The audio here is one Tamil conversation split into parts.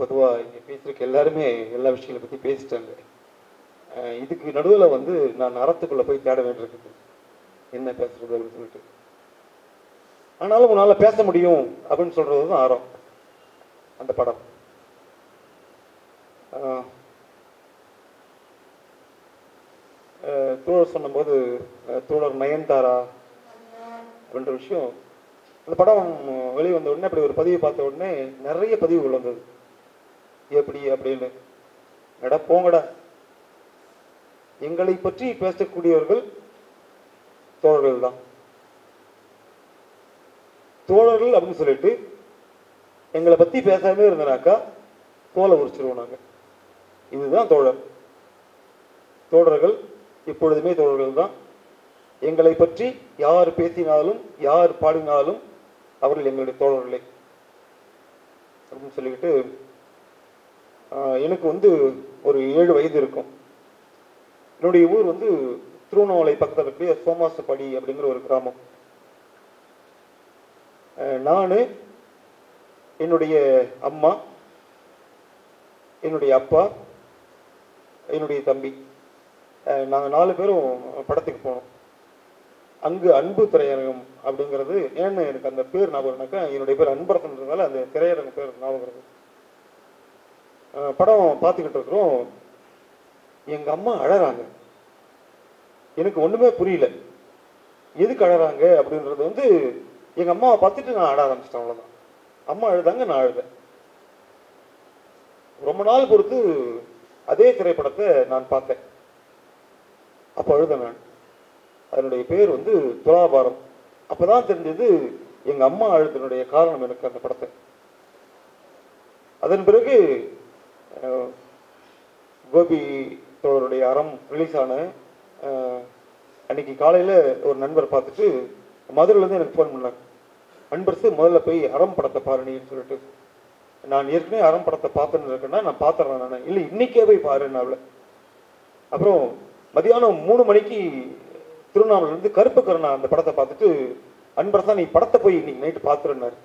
பொதுவாக இங்கே பேசுறதுக்கு எல்லாருமே எல்லா விஷயங்களை பற்றி பேசிட்டாங்க. இதுக்கு நடுவில் வந்து நான் அறத்துக்குள்ளே போய் தேட வேண்டியிருக்குது. என்ன பேசுறது அப்படின்னு சொல்லிட்டு. ஆனாலும் உன்னால் பேச முடியும் அப்படின்னு சொல்கிறது தான் ஆரம். அந்த படம். தோழர் சொன்னபோது தோழர் நயன்தாரா அப்படின்ற விஷயம். அந்த படம் வெளியே வந்த உடனே அப்படி ஒரு பதிவு பார்த்த உடனே நிறைய பதிவுகள் வந்தது. எப்படி அப்படின்னு? எடா போங்கடா. எங்களை பற்றி பேசக்கூடியவர்கள் தோழர்கள் தான் தோழர்கள் அப்படின்னு சொல்லிட்டு எங்களை பத்தி பேசாம இருந்தனாக்கா தோலை உரிச்சிருவோம் நாங்க. இதுதான் தோழர். தோழர்கள் இப்பொழுதுமே தோழர்கள் தான் எங்களை பற்றி யார் பேசினாலும் யார் பாடினாலும் அவர்கள் எங்களுடைய தோழர்களே அப்படின்னு சொல்லிக்கிட்டு எனக்கு வந்து ஒரு ஏழு வயது இருக்கும். என்னுடைய ஊர் வந்து திருவண்ணாமலை பக்கத்தில் இருக்கிற சோமாசப்படி அப்படிங்கிற ஒரு கிராமம். நான் என்னுடைய அம்மா என்னுடைய அப்பா என்னுடைய தம்பி. நாங்கள் நாலு பேரும் படத்துக்கு போனோம். அங்கு அன்பு திரையரங்கம் அப்படிங்கிறது ஏன்னு எனக்கு அந்த பேர் ஞாபகம்னாக்கா என்னுடைய பேர் அன்பரசன்றதுனால அந்த திரையரங்க பேர் ஞாபகம் இருக்குது படம் பார்த்துக்கிட்டு இருக்கிறோம். எங்கள் அம்மா அழறாங்க. எனக்கு ஒன்றுமே புரியல. எதுக்கு அழறாங்க அப்படின்றது வந்து எங்கள் அம்மாவை பார்த்துட்டு நான் அழ ஆரம்பிச்சிட்டேன் அவ்வளோதான் அம்மா அழுதாங்க நான் அழுதேன். ரொம்ப நாள் பொறுத்து அதே திரைப்படத்தை நான் பார்த்தேன். அப்போ அழுதேன் நான். அதனுடைய பேர் வந்து துலாபாரம். அப்போ தான் தெரிஞ்சது எங்கள் அம்மா அழுதனுடைய காரணம் எனக்கு அந்த படத்தை. அதன் பிறகு கோபி தோழருடைய அறம் ரிலீஸ் ஆன அன்னைக்கு காலையில் ஒரு நண்பர் பார்த்துட்டு மதுரையிலேருந்து எனக்கு ஃபோன் பண்ணாங்க. அன்பரசு முதல்ல போய் அறம் படத்தை பாருனின்னு சொல்லிட்டு நான் ஏற்கனவே அறம் படத்தை பார்த்துன்னு இருக்கேன்னா நான் பார்த்துறேன் நான். இல்லை இன்னைக்கே போய் பாருன்னு அவளை. அப்புறம் மதியானம் மூணு மணிக்கு திருவண்ணாமலையிலேருந்து கருப்பு கருணா அந்த படத்தை பார்த்துட்டு அன்பரசா நீ படத்தை போய் இன்னைக்கு நைட்டு பார்த்துருன்னாரு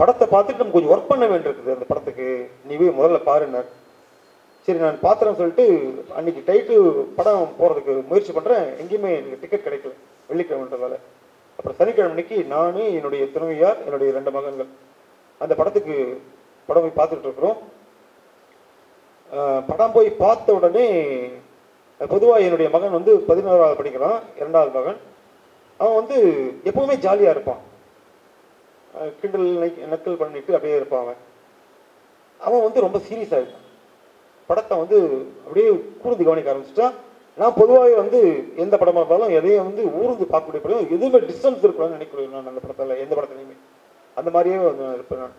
படத்தை பார்த்துட்டு நம்ம கொஞ்சம் ஒர்க் பண்ண வேண்டியிருக்குது அந்த படத்துக்கு. நீ போய் முதல்ல பாருன்னார் சரி நான் பார்த்துறேன்னு சொல்லிட்டு அன்னைக்கு டைட்டு படம் போகிறதுக்கு முயற்சி பண்ணுறேன் எங்கேயுமே எனக்கு டிக்கெட் கிடைக்கல. வெள்ளிக்கிழமைன்றதால. அப்புறம் சனிக்கிழமை அன்னைக்கு நான் என்னுடைய துணைவியார் என்னுடைய ரெண்டு மகன்கள் அந்த படத்துக்கு படம் போய் பார்த்துட்டு இருக்கிறோம். படம் போய் பார்த்த உடனே பொதுவாக என்னுடைய மகன் வந்து பதினோராவது படிக்கிறான் இரண்டாவது மகன். அவன் வந்து எப்பவுமே ஜாலியாக இருப்பான். கிண்டல் நக்கல் பண்ணிட்டு அப்படியே இருப்பான் அவன். அவன் வந்து ரொம்ப சீரியஸாக இருக்கான் படத்தை வந்து அப்படியே கூர்ந்து கவனிக்க ஆரம்பிச்சிட்டான் நான் பொதுவாகவே வந்து எந்த படமாக இருந்தாலும் எதையும் வந்து ஊர்ந்து பார்க்கக்கூடிய படம் எதுவுமே டிஸ்டன்ஸ் இருக்கணும்னு நினைக்கக்கூடிய நான் அந்த படத்தில் எந்த படத்துலையுமே. அந்த மாதிரியே வந்து நான் இருப்பேன் நான்.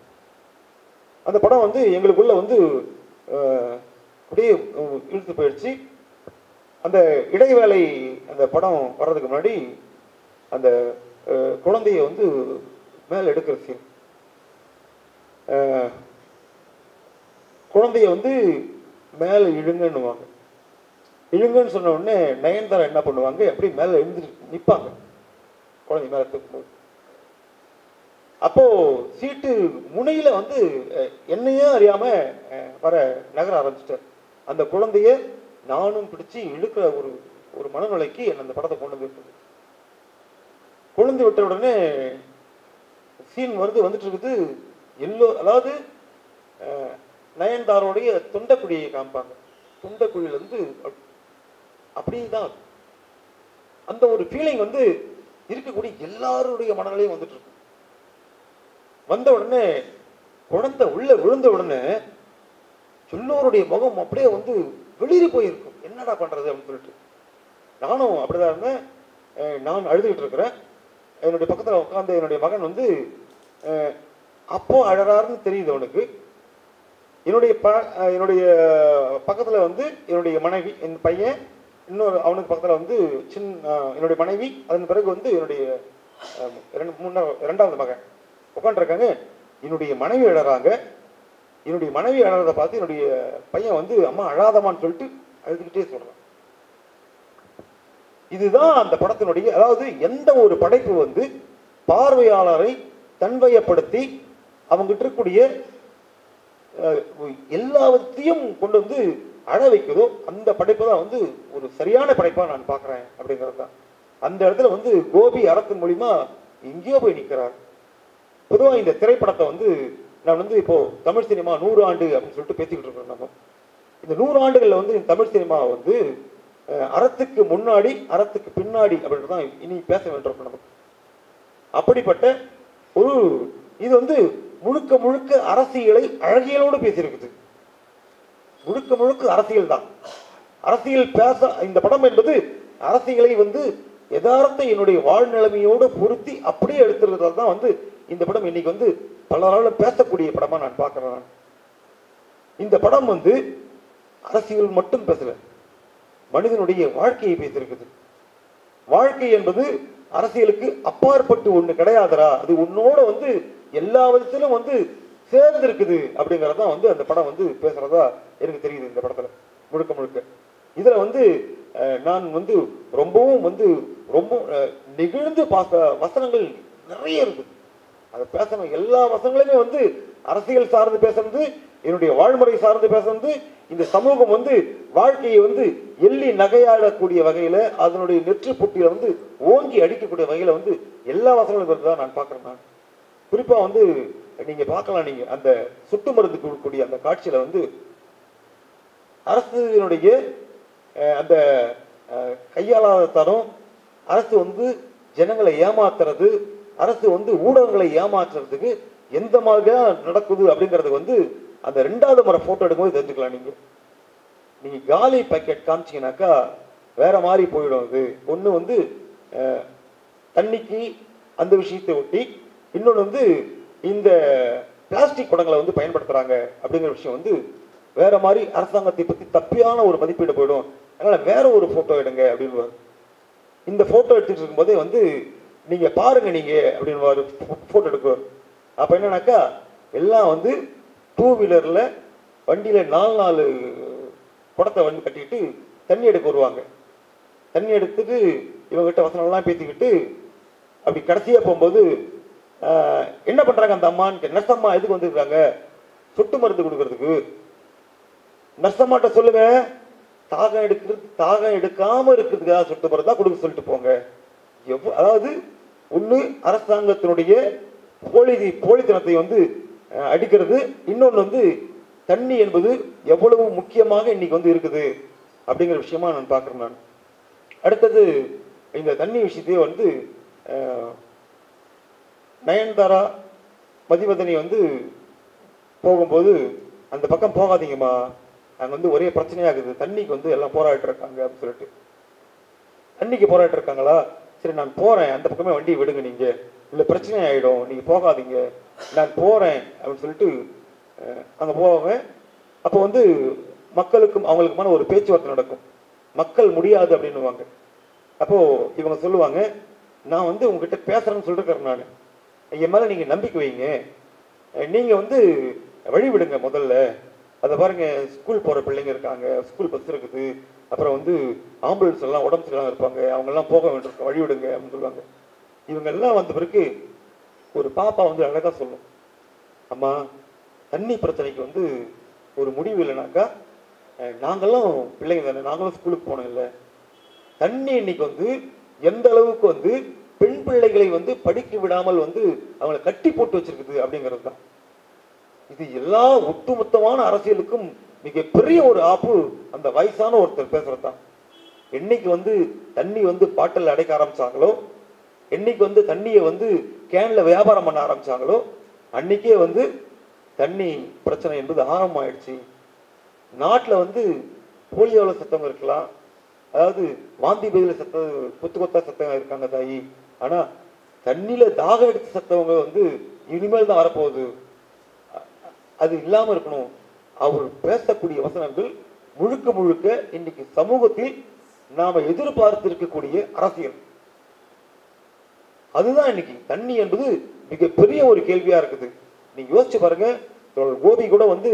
அந்த படம் வந்து எங்களுக்குள்ள வந்து அப்படியே இழுத்து போயிடுச்சு. அந்த இடைவேளை அந்த படம் வர்றதுக்கு முன்னாடி அந்த குழந்தைய வந்து மேல எடுக்கிற சீன் குழந்தைய வந்து மேல இழுங்கன்னுவாங்க. இழுங்கன்னு சொன்ன உடனே நயன்தாரா என்ன பண்ணுவாங்க? அப்படி மேல எழுந்து நிப்பாங்க. குழந்தை மேல தூக்கும்போது. அப்போ சீட்டு முனையில வந்து என்னையே அறியாம வர நகர ஆரம்பிச்சிட்டார். அந்த குழந்தைய நானும் பிடிச்சு இழுக்கிற ஒரு ஒரு மனநிலைக்கு என்னை அந்த படத்தை கொண்டு வந்து விட்டது. கொழுந்து விட்ட உடனே சீன் வருது வந்துட்டு இருக்குது. எல்லோ அதாவது நயன்தாரோடைய தொண்டைக்குழியை காமிப்பாங்க. தொண்டைக்குழியில இருந்து அப்படிதான். அப்படியே தான் அந்த ஒரு ஃபீலிங் வந்து இருக்கக்கூடிய எல்லாருடைய மனநிலையும் வந்துட்டு இருக்கும் வந்த உடனே குழந்தை உள்ள விழுந்த உடனே எல்லோருடைய முகம் அப்படியே வந்து வெளியே போயிருக்கும். என்னடா பண்றது அப்படின்னு சொல்லிட்டு. நானும் அப்படிதான் இருந்தேன். நான் அழுதுகிட்டு இருக்கிறேன். என்னுடைய பக்கத்தில் உட்காந்து என்னுடைய மகன் வந்து அப்போ அழறாருன்னு தெரியுது அவனுக்கு. என்னுடைய ப என்னுடைய பக்கத்தில் வந்து என்னுடைய மனைவி என் பையன் இன்னொரு அவனுக்கு பக்கத்தில் வந்து சின்ன என்னுடைய மனைவி அதன் பிறகு வந்து என்னுடைய ரெண்டு மூணாவது ரெண்டாவது இரண்டாவது மகன் உட்காந்துருக்காங்க என்னுடைய மனைவி அழறாங்க. என்னுடைய மனைவி அழறதை பார்த்து என்னுடைய பையன் வந்து அம்மா அழாதமான்னு சொல்லிட்டு அழுதுகிட்டே சொல்கிறான் இதுதான் அந்த படத்தினுடைய அதாவது எந்த ஒரு படைப்பு வந்து பார்வையாளரை தன்வயப்படுத்தி அவங்ககிட்ட இருக்கக்கூடிய அஹ், எல்லாவற்றையும் கொண்டு வந்து அழ வைக்குதோ அந்த படைப்பு தான் வந்து ஒரு சரியான படைப்பாக நான் பார்க்குறேன் அப்படிங்கிறது தான். அந்த இடத்துல வந்து கோபி அறத்தின் மூலிமா எங்கேயோ போய் நிற்கிறார் பொதுவாக இந்த திரைப்படத்தை வந்து நான் வந்து இப்போ தமிழ் சினிமா நூறு ஆண்டு அப்படின்னு சொல்லிட்டு பேசிக்கிட்டு இருக்கோம் நம்ம. இந்த நூறு ஆண்டுகளில் வந்து தமிழ் சினிமா வந்து அறத்துக்கு முன்னாடி அறத்துக்கு பின்னாடி அப்படின்றது தான் இனி பேச வேண்டியிருக்கும் நமக்கு அப்படிப்பட்ட ஒரு இது வந்து முழுக்க முழுக்க அரசியலை அழகியலோடு பேசியிருக்குது. முழுக்க முழுக்க அரசியல் தான். அரசியல் பேச இந்த படம் என்பது அரசியலை வந்து யதார்த்த என்னுடைய வாழ்நிலைமையோடு பொருத்தி அப்படியே எடுத்துருக்கிறதால தான் வந்து இந்த படம் இன்னைக்கு வந்து பலராலும் பேசக்கூடிய படமாக நான் பார்க்குறேன். இந்த படம் வந்து அரசியல் மட்டும் பேசலை. மனிதனுடைய வாழ்க்கையை பேசியிருக்குது வாழ்க்கை என்பது அரசியலுக்கு அப்பாற்பட்டு ஒன்று கிடையாதரா அது உன்னோட வந்து எல்லா விதத்திலும் வந்து சேர்ந்து இருக்குது அப்படிங்கறதான் வந்து அந்த படம் வந்து பேசுறதா எனக்கு தெரியுது இந்த படத்துல முழுக்க முழுக்க. இதுல வந்து நான் வந்து ரொம்பவும் வந்து ரொம்ப நெகிழ்ந்து பாச வசனங்கள் நிறைய இருக்குது. அதை பேசணும் எல்லா வசனங்களுமே வந்து அரசியல் சார்ந்து பேசுறது என்னுடைய வாழ்முறை சார்ந்து பேசுறது இந்த சமூகம் வந்து வாழ்க்கையை வந்து எள்ளி நகையாடக்கூடிய வகையில அதனுடைய நெற்று புட்டியில வந்து ஓங்கி அடிக்கக்கூடிய வகையில வந்து எல்லா வசனங்களும் வருதா நான் பார்க்குறேன் நான். குறிப்பா வந்து நீங்க பார்க்கலாம் நீங்க அந்த சுட்டு மருந்து கொடுக்கக்கூடிய அந்த காட்சியில வந்து அரசினுடைய அந்த கையாளாத தரம் அரசு வந்து ஜனங்களை ஏமாத்துறது அரசு வந்து ஊடகங்களை ஏமாற்றுறதுக்கு எந்த மாதிரி நடக்குது அப்படிங்கறது வந்து அந்த ரெண்டாவது முறை போட்டோ எடுக்கும்போது தெரிஞ்சுக்கலாம் நீங்க. நீங்க காலி பேக்கெட் காமிச்சீங்கன்னாக்கா வேற மாதிரி போயிடும் அது. ஒன்று வந்து தண்ணிக்கு அந்த விஷயத்தை ஒட்டி இன்னொன்று வந்து இந்த பிளாஸ்டிக் குடங்களை வந்து பயன்படுத்துறாங்க அப்படிங்கிற விஷயம் வந்து வேற மாதிரி அரசாங்கத்தை பத்தி தப்பியான ஒரு மதிப்பீடு போயிடும். அதனால வேற ஒரு போட்டோ எடுங்க அப்படின்னு இந்த போட்டோ எடுத்துட்டு இருக்கும்போதே வந்து நீங்க பாருங்க நீங்க அப்படின்னு போட்டோ எடுக்குவார். அப்போ என்னன்னாக்கா எல்லாம் வந்து டூ வீலரில் வண்டியில் நாலு நாலு குடத்தை வந்து கட்டிக்கிட்டு தண்ணி எடுக்க வருவாங்க. தண்ணி எடுத்துட்டு இவங்ககிட்ட வசனம்லாம் பேசிக்கிட்டு அப்படி கடைசியாக போகும்போது என்ன பண்ணுறாங்க அந்த அம்மான்னு நர்சம்மா எதுக்கு வந்திருக்காங்க? சொட்டு மருந்து கொடுக்கறதுக்கு. நர்சம்மாட்ட சொல்லுங்க. தாகம் எடுக்கிறது தாகம் எடுக்காமல் இருக்கிறதுக்காக சொட்டு மருந்து தான் கொடுக்க சொல்லிட்டு போங்க. எவ்வளோ அதாவது ஒன்று அரசாங்கத்தினுடைய போலி போலித்தனத்தை வந்து அடிக்கிறது. இன்னொன்று வந்து தண்ணி என்பது எவ்வளவு முக்கியமாக இன்னைக்கு வந்து இருக்குது அப்படிங்கிற விஷயமா நான் பார்க்குறேன் நான். அடுத்தது இந்த தண்ணி விஷயத்தையே வந்து நயன்தாரா மதிவதனி வந்து போகும்போது அந்த பக்கம் போகாதீங்கம்மா. அங்கே வந்து ஒரே பிரச்சனையாகுது தண்ணிக்கு வந்து எல்லாம் போராடிட்டு இருக்காங்க அப்படின்னு சொல்லிட்டு. தண்ணிக்கு போராடிட்டு இருக்காங்களா? சரி நான் போறேன். அந்த பக்கமே வண்டியை விடுங்க நீங்க. இல்ல பிரச்சனை ஆயிடும் நீங்க போகாதீங்க. நான் போறேன் அப்படின்னு சொல்லிட்டு அங்கே அங்க போவேன் அப்போ வந்து மக்களுக்கும் அவங்களுக்குமான ஒரு பேச்சுவார்த்தை நடக்கும். மக்கள் முடியாது அப்படின்னுவாங்க. அப்போ இவங்க சொல்லுவாங்க நான் வந்து உங்ககிட்ட பேசுறேன்னு சொல்லிருக்கிறேன் நான். என் மேல நீங்க நம்பிக்கை வைங்க. நீங்கள் நீங்க வந்து வழிவிடுங்க முதல்ல. அதை பாருங்க ஸ்கூல் போற பிள்ளைங்க இருக்காங்க ஸ்கூல் பஸ் இருக்குது அப்புறம் வந்து ஆம்புலன்ஸ் எல்லாம் உடம்பு சரியில்லாம இருப்பாங்க அவங்க எல்லாம் போக வேண்டியிருக்கும் வழி விடுங்க அப்படின்னு சொல்லுவாங்க. இவங்க எல்லாம் வந்த பிறகு ஒரு பாப்பா வந்து அழகா சொல்லும். அம்மா தண்ணி பிரச்சனைக்கு வந்து ஒரு முடிவு இல்லைனாக்கா நாங்களும் பிள்ளைங்க தானே நாங்களும் ஸ்கூலுக்கு போனோம் இல்லை. தண்ணி இன்னைக்கு வந்து எந்த அளவுக்கு வந்து பெண் பிள்ளைகளை வந்து படிக்க விடாமல் வந்து அவங்களை கட்டி போட்டு வச்சிருக்குது அப்படிங்கிறது தான். இது எல்லா ஒட்டுமொத்தமான அரசியலுக்கும் மிகப்பெரிய ஒரு ஆப்பு அந்த வயசான ஒருத்தர் பேசுறது தான் என்னைக்கு வந்து தண்ணி வந்து பாட்டில் அடைக்க ஆரம்பிச்சாங்களோ என்னைக்கு வந்து தண்ணியை வந்து கேன்ல வியாபாரம் பண்ண ஆரம்பிச்சாங்களோ அன்னைக்கே வந்து தண்ணி பிரச்சனை என்பது ஆரம்பமாயிடுச்சு. நாட்டில் வந்து போலியோவில் சத்தம் இருக்கலாம் அதாவது வாந்தி பதில சத்தம் கொத்து கொத்தா சத்தம் இருக்காங்க தாயி. ஆனால் தண்ணியில் தாகம் எடுத்து சத்தவங்க வந்து இனிமேல் தான் வரப்போகுது. அது இல்லாம இருக்கணும். அவர் பேசக்கூடிய வசனங்கள் முழுக்க முழுக்க இன்னைக்கு சமூகத்தில் நாம எதிர்பார்த்து இருக்கக்கூடிய அரசியல். அதுதான் இன்னைக்கு தண்ணி என்பது மிகப்பெரிய ஒரு கேள்வியா இருக்குது. நீங்க யோசிச்சு பாருங்க கோபி கூட வந்து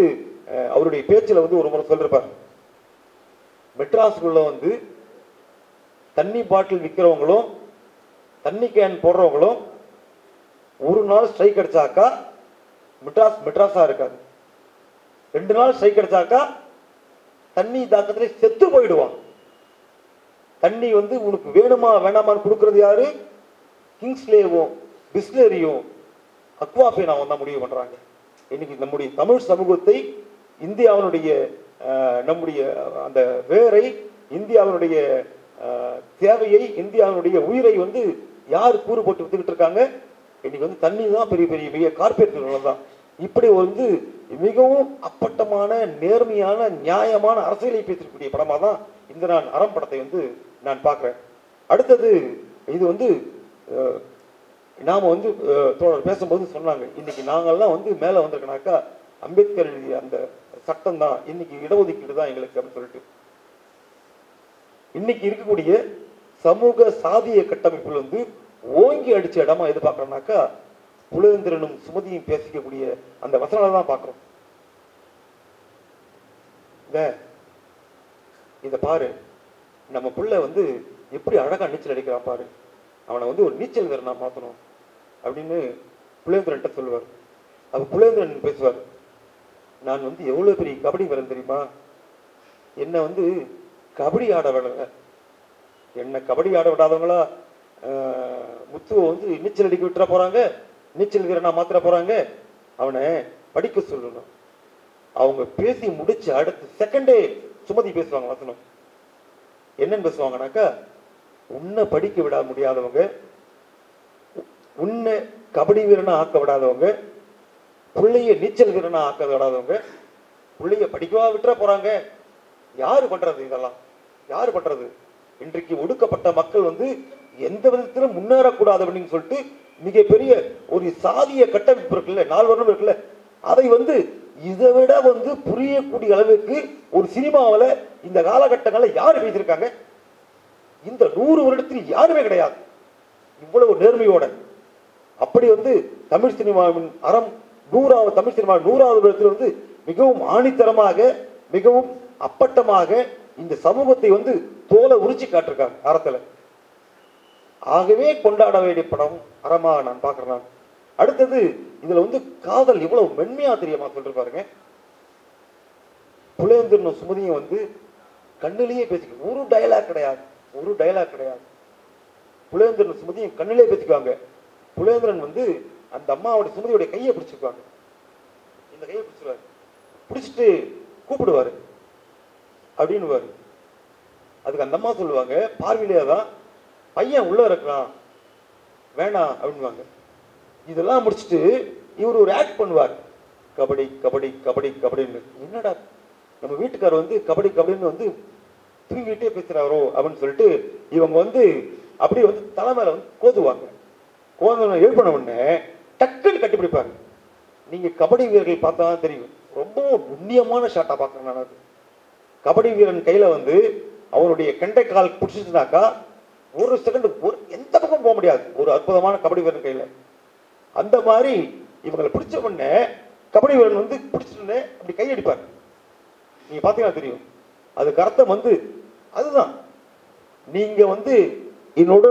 அவருடைய பேச்சில் வந்து ஒரு முறை சொல்லிருப்பார். மெட்ராஸுக்குள்ள வந்து தண்ணி பாட்டில் விற்கிறவங்களும் தண்ணி கேன் போடுறவங்களும் ஒரு நாள் ஸ்ட்ரைக் அடிச்சாக்கா மெட்ராஸ் மெட்ராஸா இருக்காது ரெண்டு நாள் ஸ்ட்ரைக் அடிச்சாக்கா தண்ணி தாக்கத்திலே செத்து போயிடுவான். தண்ணி வந்து உனக்கு வேணுமா வேணாமான்னு கொடுக்கறது யாரு? கிங்ஸ்லேவும் பிஸ்லேரியும் அக்வாஃபினாவும் தான் முடிவு பண்றாங்க. இன்னைக்கு நம்முடைய தமிழ் சமூகத்தை இந்தியாவினுடைய நம்முடைய அந்த வேரை இந்தியாவினுடைய தேவையை இந்தியாவினுடைய உயிரை வந்து யார் கூறு போட்டு வித்துக்கிட்டு இருக்காங்க? இன்னைக்கு வந்து தண்ணி தான் பெரிய பெரிய பெரிய கார்பரேட் நிறுவனம் தான். இப்படி வந்து மிகவும் அப்பட்டமான நேர்மையான நியாயமான அரசியலை பேசக்கூடிய படமாக தான் இந்த நான் அறம் படத்தை வந்து நான் பார்க்குறேன். அடுத்தது இது வந்து அஹ், நாம வந்து தோழர் பேசும்போது சொன்னாங்க இன்னைக்கு நாங்கெல்லாம் வந்து மேலே வந்திருக்கனாக்கா அம்பேத்கர் எழுதிய அந்த சட்டம் தான் இன்னைக்கு இடஒதுக்கீடு தான் எங்களுக்கு அப்படின்னு சொல்லிட்டு. இன்னைக்கு இருக்கக்கூடிய சமூக சாதிய கட்டமைப்பில் வந்து ஓங்கி அடிச்ச இடமா எது பார்க்கறோம்னாக்கா புலேந்திரனும் சுமதியும் பேசிக்கக்கூடிய அந்த வசனங்களை தான் பார்க்குறோம். இந்த இதை பாரு. நம்ம புள்ள வந்து எப்படி அழகா நீச்சல் அடிக்கிறான் பாரு. அவனை வந்து ஒரு நீச்சல் வீரனா மாத்தணும் அப்படின்னு புலேந்திரன்ட்ட சொல்லுவார். அப்ப புலேந்திரன் பேசுவார். நான் வந்து எவ்வளவு பெரிய கபடி வீரன் தெரியுமா? என்னை வந்து கபடி ஆட விடல. என்ன கபடி ஆட விடாதவங்களா? முத்துவை வந்து நீச்சல் அடிக்க விட்டுற போறாங்க. நீச்சல் வீரனா மாத்திர போறாங்க. அவனை படிக்க சொல்லணும். அவங்க பேசி முடிச்சு அடுத்த செகண்டே சுமதி பேசுவாங்க வசனம். என்னன்னு பேசுவாங்கனாக்கா உன்னை படிக்க விட முடியாதவங்க உன்னை கபடி வீரனா ஆக்க விடாதவங்க பிள்ளைய நீச்சல் வீரனா ஆக்க விடாதவங்க பிள்ளைய படிக்கவா விட்டுற போறாங்க. யாரு பண்றது இதெல்லாம்? யாரு பண்றது? இன்றைக்கு ஒடுக்கப்பட்ட மக்கள் வந்து எந்த விதத்திலும் முன்னேறக்கூடாது அப்படின்னு சொல்லிட்டு மிகப்பெரிய ஒரு சாதிய கட்டமைப்பு இருக்குல்ல நாலு வருடம் இருக்குல்ல அதை வந்து இதை விட வந்து புரியக்கூடிய அளவுக்கு ஒரு சினிமாவில் இந்த காலகட்டங்களில் யார் பேசியிருக்காங்க? இந்த நூறு வருடத்தில் யாருமே கிடையாது. இவ்வளவு நேர்மையோட. அப்படி வந்து தமிழ் சினிமாவின் அறம் நூறாவது தமிழ் சினிமா நூறாவது வருடத்தில் வந்து மிகவும் ஆணித்தரமாக மிகவும் அப்பட்டமாக இந்த சமூகத்தை வந்து தோலை உரிச்சு காட்டிருக்காங்க அறத்தில் ஆகவே கொண்டாட வேண்டிய படம் அறமாக நான் பார்க்கிறேன் நான். அடுத்தது இதுல வந்து காதல் இவ்வளவு மென்மையா தெரியுமா சொல்லிட்டு பாருங்க. புலேந்திரனும் சுமதியும் வந்து கண்ணிலேயே பேசிக்க ஒரு டயலாக் கிடையாது. ஒரு டயலாக் கிடையாது. புலேந்திரன் சுமதியும் கண்ணிலே பேசிக்குவாங்க. புலேந்திரன் வந்து அந்த அம்மாவோட சுமதியோட கையை பிடிச்சிக்குவாங்க. இந்த கையை பிடிச்சிருவாரு. பிடிச்சிட்டு கூப்பிடுவாரு. அப்படின்னுவாரு. அதுக்கு அந்த அம்மா சொல்லுவாங்க பார்வையிலேயே தான் பையன் உள்ளே இருக்கிறான். வேணாம் அப்படின்வாங்க இதெல்லாம் முடிச்சுட்டு இவர் ஒரு ஆக்ட் பண்ணுவார். கபடி கபடி கபடி கபடின்னு. என்னடா நம்ம வீட்டுக்காரர் வந்து கபடி கபடின்னு வந்து தூங்கிட்டே பேசுகிறாரோ அப்படின்னு சொல்லிட்டு இவங்க வந்து அப்படியே வந்து தலைமையில வந்து கோதுவாங்க. கோதுவனை எழுப்பின உடனே டக்குன்னு கட்டிப்பிடிப்பாங்க. நீங்கள் கபடி வீரர்கள் பார்த்தா தான் தெரியும். ரொம்ப நுண்ணியமான ஷாட்டாக பார்க்குறேன் நான். அது கபடி வீரன் கையில் வந்து அவருடைய கெண்டை கால் பிடிச்சிச்சுனாக்கா ஒரு செகண்ட் ஒரு எந்த பக்கம் போக முடியாது. ஒரு அற்புதமான கபடி வீரன் கையில். அந்த மாதிரி இவங்களை பிடிச்ச உடனே கபடி வீரன் வந்து பிடிச்சிட்டு அப்படி கையடிப்பார் நீங்கள் பார்த்தீங்கன்னா தெரியும். அதுக்கு அர்த்தம் வந்து அதுதான். நீங்கள் வந்து என்னோட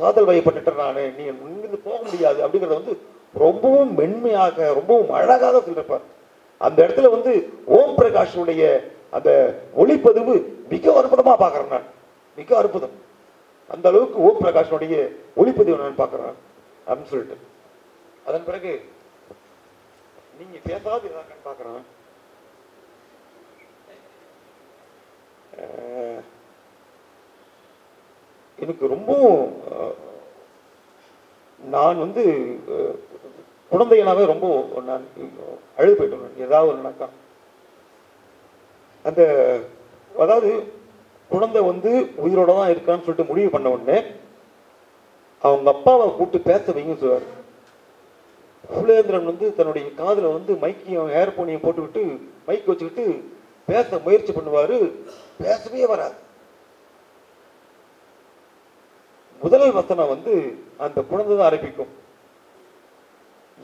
காதல் வயப்பட்டுட்ட நான் நீங்கள் இங்கிருந்து போக முடியாது அப்படிங்கிறத வந்து ரொம்பவும் மென்மையாக ரொம்பவும் அழகாக சொல்லியிருப்பார். அந்த இடத்துல வந்து ஓம் பிரகாஷனுடைய அந்த ஒளிப்பதிவு மிக அற்புதமாக பார்க்குறேன் நான். மிக அற்புதம். அந்த அளவுக்கு ஓம் பிரகாஷனுடைய ஒளிப்பதிவு நான் பார்க்கறேன் அப்படின்னு சொல்லிட்டு. அதன் பிறகு நீங்க பேசாத இருந்தாங்கன்னு பார்க்கறேன். எனக்கு ரொம்ப அஹ், நான் வந்து குழந்தைகளாவே ரொம்ப நான் அழுது போயிட்டேன். ஏதாவது ஒரு நடக்கா. அந்த அதாவது குழந்தை வந்து உயிரோட தான் இருக்கான்னு சொல்லிட்டு முடிவு பண்ண உடனே அவங்க அப்பாவை கூப்பிட்டு பேச வைங்க சொல்லுவார் புலேந்திரன் வந்து தன்னுடைய காதுல வந்து மைக்கையும் ஏர்போனையும் போட்டுக்கிட்டு மைக் வச்சுக்கிட்டு பேச முயற்சி பண்ணுவாரு. பேசவே வராது. முதல் வசனம் வந்து அந்த குழந்தை தான் ஆரம்பிக்கும்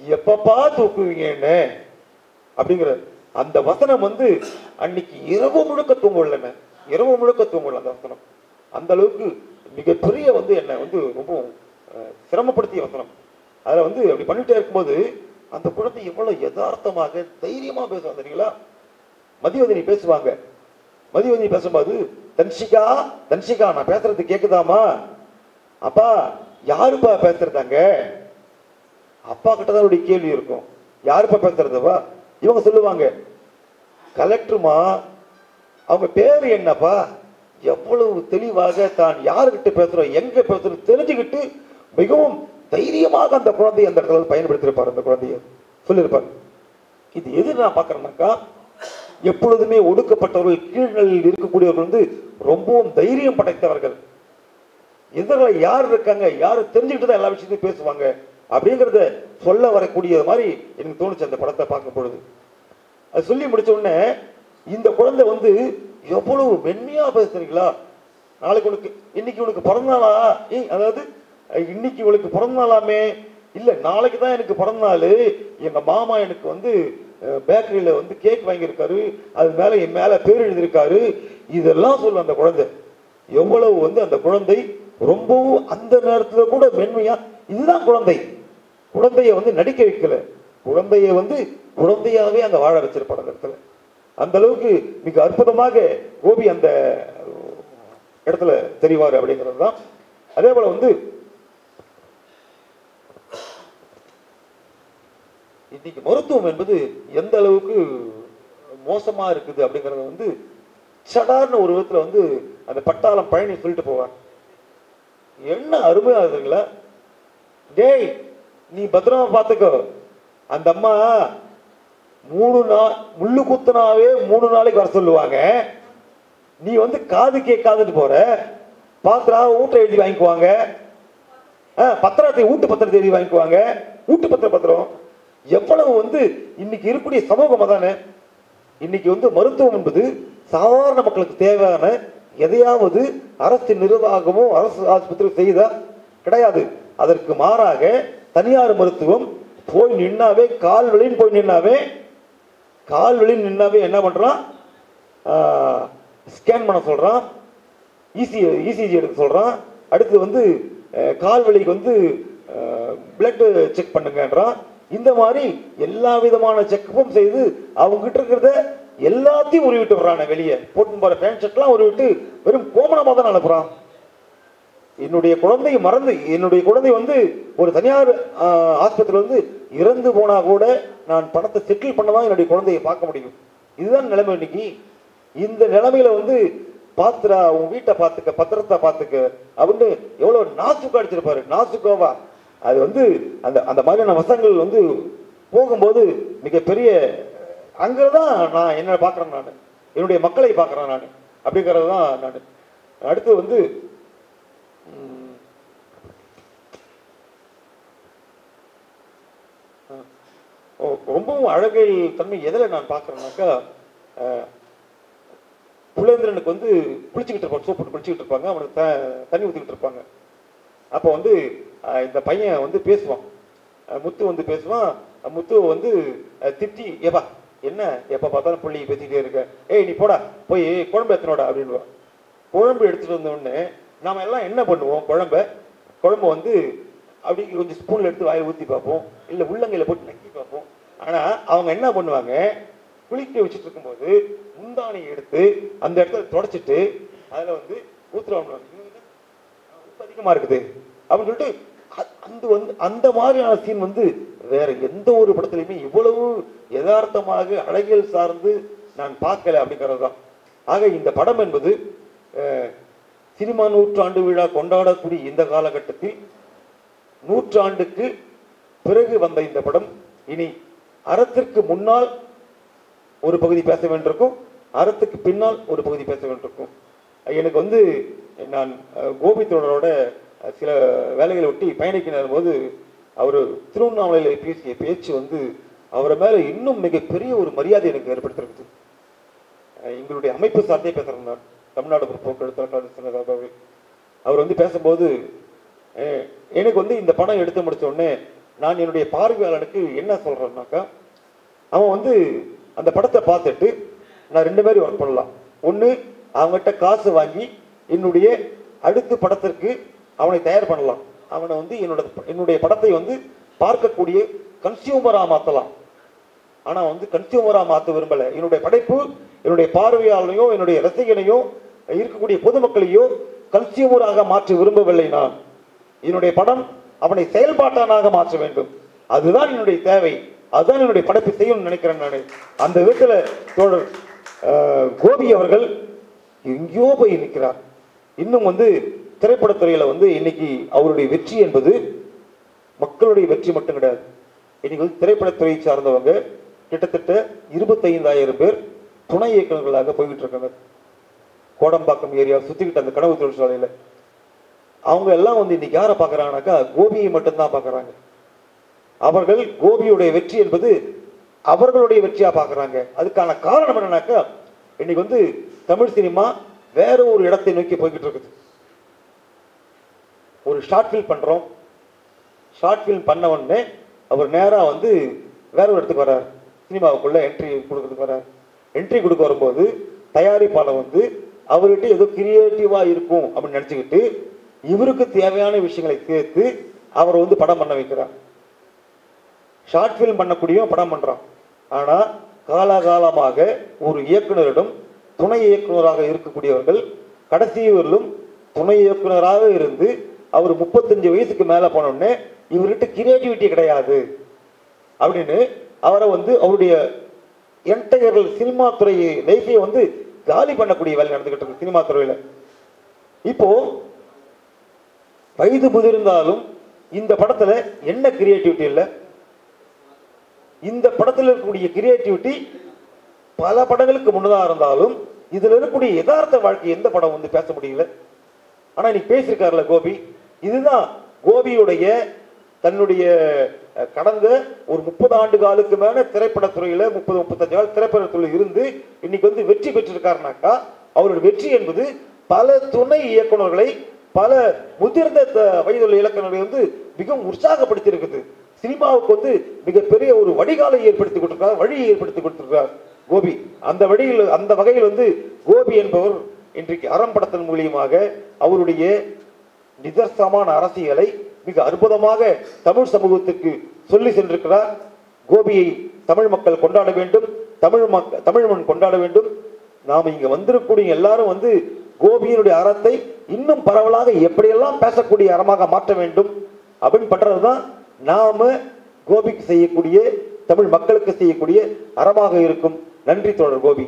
எப்பப்பா தூக்குவீங்க என்ன? அப்படிங்கிற அந்த வசனம் வந்து அன்னைக்கு இரவு முழுக்க தூங்கலங்க இரவு முழுக்க தூங்கலாம் அந்த வசனம். அந்த அளவுக்கு மிகப்பெரிய வந்து என்னை வந்து ரொம்ப சிரமப்படுத்திய வசனம். அதில் வந்து அப்படி பண்ணிட்டே இருக்கும்போது அந்த குழந்தை எவ்வளோ யதார்த்தமாக தைரியமாக பேசுவாங்க தெரியுங்களா? மதிவதனி பேசுவாங்க. மதிவதனி பேசும்போது தன்ஷிகா தன்ஷிகா நான் பேசுறது கேட்குதாமா அப்பா யாருப்பா பேசுறதாங்க அப்பா கிட்ட தான் அவருடைய கேள்வி இருக்கும். யாருப்பா பேசுறதுப்பா இவங்க சொல்லுவாங்க கலெக்டருமா அவங்க பேர் என்னப்பா? எவ்வளவு தெளிவாக தான் யாருக்கிட்ட பேசுறோம் எங்க பேசுறோம் தெரிஞ்சுக்கிட்டு மிகவும் தைரியமாக அந்த குழந்தையை அந்த இடத்துல பயன்படுத்திருப்பார் பயன்படுத்தியிருப்பார் அந்த குழந்தைய. சொல்லியிருப்பார். இது எது நான் பார்க்கறேன்னாக்கா எப்பொழுதுமே ஒடுக்கப்பட்டவர்கள் கீழ்நிலையில் இருக்கக்கூடியவர்கள் வந்து ரொம்பவும் தைரியம் படைத்தவர்கள். எதிரில் யார் இருக்காங்க யார் தெரிஞ்சுக்கிட்டு தான் எல்லா விஷயத்தையும் பேசுவாங்க அப்படிங்கிறத சொல்ல வரக்கூடியது மாதிரி எனக்கு தோணுச்சு அந்த படத்தை பார்க்கும் பொழுது அது சொல்லி முடிச்ச உடனே இந்த குழந்தை வந்து எவ்வளவு மென்மையா பேசுறீங்களா நாளைக்கு உனக்கு இன்னைக்கு உனக்கு பிறந்த நாளா ஏய் அதாவது இன்னைக்கு உனக்கு பிறந்த நாளாமே இல்ல நாளைக்கு தான் எனக்கு பிறந்தநாள். எங்கள் எங்க மாமா எனக்கு வந்து பேக்கரியில வந்து கேக் வாங்கியிருக்காரு. அது மேல என் மேல பேர் எழுதியிருக்காரு. இதெல்லாம் சொல்லும் அந்த குழந்தை. எவ்வளவு வந்து அந்த குழந்தை ரொம்பவும் அந்த நேரத்துல கூட மென்மையா இதுதான் குழந்தை. குழந்தைய வந்து நடிக்க வைக்கல. குழந்தைய வந்து குழந்தையாவே அங்கே வாழ வச்சிருப்பாங்க இடத்துல. அந்த அளவுக்கு மிக அற்புதமாக கோபி அந்த இடத்துல தெரிவார் அப்படிங்கிறது தான். அதே போல வந்து இன்னைக்கு மருத்துவம் என்பது எந்த அளவுக்கு மோசமா இருக்குது அப்படிங்கறத வந்து சடார்னு ஒரு விதத்துல வந்து அந்த பட்டாளம் பழனி சொல்லிட்டு போவார் என்ன அருமையா இருக்குங்களா டேய் நீ பத்திரமா பார்த்துக்கோ. அந்த அம்மா மூணு நாள் முள்ளு குத்துனாவே மூணு நாளைக்கு வர சொல்லுவாங்க. நீ வந்து காது கேட்காதுன்னு போற. பாத்திரா ஊட்ட எழுதி வாங்கிக்குவாங்க. ஆ, பத்திரத்தை ஊட்டு பத்திரத்தை எழுதி வாங்கிக்குவாங்க. ஊட்டு பத்திர பத்திரம். எவ்வளவு வந்து இன்னைக்கு இருக்கக்கூடிய சமூகம் தானே இன்னைக்கு வந்து மருத்துவம் என்பது சாதாரண மக்களுக்கு தேவையான எதையாவது அரசு நிர்வாகமோ அரசு ஆஸ்பத்திரி செய்தால் கிடையாது. அதற்கு மாறாக தனியார் மருத்துவம் போய் நின்னாவே கால் வழின்னு போய் நின்னாவே கால் வழி நின்னாவே என்ன பண்ணுறான் ஸ்கேன் பண்ண சொல்கிறான் இசி இசிஜி எடுக்க சொல்கிறான் அடுத்து வந்து கால் வலிக்கு வந்து பிளட்டு செக் பண்ணுங்கன்றான். இந்த மாதிரி எல்லா விதமான செக்கப்பும் செய்து அவங்க கிட்ட இருக்கிறத எல்லாத்தையும் உருவிட்டு வர்றான வெளியே. போட்டு போகிற பேண்ட் ஷர்ட்லாம் உருவிட்டு வெறும் கோமணமாக தான் அனுப்புகிறான் என்னுடைய குழந்தையை மறந்து என்னுடைய குழந்தை வந்து ஒரு தனியார் ஆஸ்பத்திரியில் வந்து இறந்து போனால் கூட நான் பணத்தை செட்டில் பண்ண தான் என்னுடைய குழந்தையை பார்க்க முடியும். இதுதான் நிலைமை இன்னைக்கு. இந்த நிலைமையில வந்து பாத்துரா உன் வீட்டை பார்த்துக்க பத்திரத்தை பார்த்துக்க. அப்படின்னு எவ்வளோ நாசுக்கா அடிச்சிருப்பாரு. நாசுக்கோவா. அது வந்து அந்த அந்த மாதிரியான வசங்கள் வந்து போகும்போது மிகப்பெரிய அங்கதான் நான் என்ன பார்க்குறேன் நான். என்னுடைய மக்களை பார்க்குறேன் நான். அப்படிங்கிறது தான் நான். அடுத்து வந்து ரொம்பவும் அழகை தன்மை எதில் நான் பார்க்குறேன்னாக்கா புலேந்திரனுக்கு வந்து குளிச்சுக்கிட்டு இருப்பான் சோப்பு போட்டு குளிச்சுக்கிட்டு இருப்பாங்க அவனுக்கு த தண்ணி ஊற்றிக்கிட்டு இருப்பாங்க. அப்போ வந்து இந்த பையன் வந்து பேசுவான். முத்து வந்து பேசுவான். முத்து வந்து திட்டி ஏப்பா என்ன? எப்போ பார்த்தாலும் பிள்ளை பேசிக்கிட்டே இருக்க. ஏய் நீ போடா போய் குழம்பு எத்தனோடா அப்படின்னுவான் குழம்பு எடுத்துகிட்டு வந்தோடனே நாம் எல்லாம் என்ன பண்ணுவோம்? குழம்ப குழம்பு வந்து அப்படி கொஞ்சம் ஸ்பூனில் எடுத்து வாயில் ஊற்றி பார்ப்போம். இல்லை உள்ளங்கையில் போட்டு ஆனால் ஆனா அவங்க என்ன பண்ணுவாங்க? குளிக்க வச்சுட்டு இருக்கும்போது முந்தானையை எடுத்து அந்த இடத்துல தொடச்சிட்டு அதுல வந்து ஊத்துருவாங்க உப்பு அதிகமா இருக்குது. அப்படின்னு சொல்லிட்டு அ- அந்த வந்து அந்த மாதிரியான சீன் வந்து வேற எந்த ஒரு படத்துலையுமே இவ்வளவு யதார்த்தமாக அழகியல் சார்ந்து நான் பார்க்கல அப்படிங்கிறது தான். ஆக இந்த படம் என்பது சினிமா நூற்றாண்டு விழா கொண்டாடக்கூடிய இந்த காலகட்டத்தில் நூற்றாண்டுக்கு பிறகு வந்த இந்த படம். இனி அறத்திற்கு முன்னால் ஒரு பகுதி பேச வேண்டியிருக்கும் அறத்துக்கு பின்னால் ஒரு பகுதி பேச வேண்டியிருக்கும். எனக்கு வந்து நான் அஹ், கோபி தோழரோட சில வேலைகளை ஒட்டி பயணிக்கிற போது அவர் திருவண்ணாமலையில் பேசிய பேச்சு வந்து அவரை மேலே இன்னும் மிகப்பெரிய ஒரு மரியாதை எனக்கு ஏற்படுத்திருக்குது எங்களுடைய அமைப்பு சார்ந்தே பேசுகிறேன் நான். தமிழ்நாடு போக்குவரத்து அவர் வந்து பேசும்போது எனக்கு வந்து இந்த படம் எடுத்து முடித்த உடனே நான் என்னுடைய பார்வையாளனுக்கு என்ன சொல்றேன்னாக்கா அவன் வந்து அந்த படத்தை பார்த்துட்டு நான் ரெண்டு மாதிரி ஒர்க் பண்ணலாம். ஒன்று அவங்ககிட்ட காசு வாங்கி என்னுடைய அடுத்த படத்திற்கு அவனை தயார் பண்ணலாம். அவனை வந்து என்னோட என்னுடைய படத்தை வந்து பார்க்கக்கூடிய கன்சியூமராக மாற்றலாம் ஆனால் வந்து கன்சியூமராக மாற்ற விரும்பலை. என்னுடைய படைப்பு என்னுடைய பார்வையாளனையோ என்னுடைய ரசிகனையோ இருக்கக்கூடிய பொதுமக்களையோ கன்சியூமராக மாற்ற விரும்பவில்லை நான். என்னுடைய படம் அவனை செயல்பாட்டானாக மாற்ற வேண்டும். அதுதான் என்னுடைய தேவை. அதுதான் என்னுடைய படைப்பு செய்யணும்னு நினைக்கிறேன் நான். அந்த விதத்தில் தோழர் கோபி அவர்கள் எங்கேயோ போய் நிற்கிறார் இன்னும் வந்து திரைப்படத்துறையில் வந்து இன்னைக்கு அவருடைய வெற்றி என்பது மக்களுடைய வெற்றி மட்டும் கிடையாது. இன்னைக்கு வந்து திரைப்படத்துறையை சார்ந்தவங்க கிட்டத்தட்ட இருபத்தைந்தாயிரம் பேர் துணை இயக்குநர்களாக போய்கிட்டு இருக்காங்க. கோடம்பாக்கம் ஏரியா சுற்றிக்கிட்டு அந்த கனவு தொழிற்சாலையில். அவங்க எல்லாம் வந்து இன்னைக்கு யாரை பார்க்குறாங்கனாக்கா கோபியை மட்டும்தான் பார்க்கறாங்க. அவர்கள் கோபியுடைய வெற்றி என்பது அவர்களுடைய வெற்றியா பார்க்கறாங்க. அதுக்கான காரணம் என்னன்னாக்கா இன்னைக்கு வந்து தமிழ் சினிமா வேற ஒரு இடத்தை நோக்கி போய்கிட்டு இருக்குது. ஒரு ஷார்ட் ஃபில்ம் பண்றோம். ஷார்ட் ஃபில்ம் பண்ண உடனே அவர் நேராக வந்து வேற ஒரு இடத்துக்கு வர்றார். சினிமாவுக்குள்ள என்ட்ரி கொடுக்கறதுக்கு வர்றார். என்ட்ரி கொடுக்க வரும்போது தயாரிப்பாளர் வந்து அவர்கிட்ட ஏதோ கிரியேட்டிவா இருக்கும் அப்படின்னு நினச்சிக்கிட்டு இவருக்கு தேவையான விஷயங்களை சேர்த்து அவர் வந்து படம் பண்ண வைக்கிறார். ஷார்ட் ஃபில்ம் பண்ணக்கூடிய படம் பண்றான். ஆனா காலாகாலமாக ஒரு இயக்குனரிடம் துணை இயக்குனராக இருக்கக்கூடியவர்கள் கடைசிவரிலும் துணை இயக்குனராக இருந்து அவர் முப்பத்தஞ்சு வயசுக்கு மேல போனோடனே இவர்கிட்ட கிரியேட்டிவிட்டி கிடையாது அப்படின்னு அவரை வந்து அவருடைய என்டையர்கள் சினிமா துறை லைஃபை வந்து காலி பண்ணக்கூடிய வேலை நடந்துகிட்டு இருக்கு சினிமா துறையில. இப்போ வயது முதிர்ந்தாலும் இந்த படத்தில் என்ன கிரியேட்டிவிட்டி இல்லை? இந்த படத்தில் இருக்கக்கூடிய கிரியேட்டிவிட்டி பல படங்களுக்கு முன்னதாக இருந்தாலும் இதில் இருக்கக்கூடிய யதார்த்த வாழ்க்கை எந்த படம் வந்து பேச முடியல? ஆனால் இன்னைக்கு பேசியிருக்காருல கோபி. இதுதான் கோபியுடைய தன்னுடைய கடந்த ஒரு முப்பது ஆண்டு காலுக்கு மேலே திரைப்படத்துறையில் முப்பது முப்பத்தஞ்சு கால திரைப்படத்துறையில் இருந்து இன்னைக்கு வந்து வெற்றி பெற்றிருக்காருனாக்கா அவருடைய வெற்றி என்பது பல துணை இயக்குனர்களை பல முதிர்ந்த த- வயதுள்ள இலக்கணங்களை வந்து மிகவும் உற்சாகப்படுத்தி இருக்குது சினிமாவுக்கு வந்து மிகப்பெரிய ஒரு வடிகாலை ஏற்படுத்தி கொடுத்திருக்கார் வழியை ஏற்படுத்தி கொடுத்திருக்கிறார் கோபி. அந்த வழியில் அந்த வகையில் வந்து கோபி என்பவர் இன்றைக்கு அறம் படத்தின் மூலியமாக அவருடைய நிதர்சனமான அரசியலை மிக அற்புதமாக தமிழ் சமூகத்துக்கு சொல்லி சென்றிருக்கிறார். கோபியை தமிழ் மக்கள் கொண்டாட வேண்டும் தமிழ் மக் தமிழ் மண் கொண்டாட வேண்டும். நாம் இங்கே வந்திருக்கக்கூடிய எல்லாரும் வந்து கோபியினுடைய அறத்தை இன்னும் பரவலாக எப்படியெல்லாம் பேசக்கூடிய அறமாக மாற்ற வேண்டும் அப்படின்னு பண்றதுதான் நாம கோபிக்கு செய்யக்கூடிய தமிழ் மக்களுக்கு செய்யக்கூடிய அறமாக இருக்கும். நன்றி தொடர் கோபி.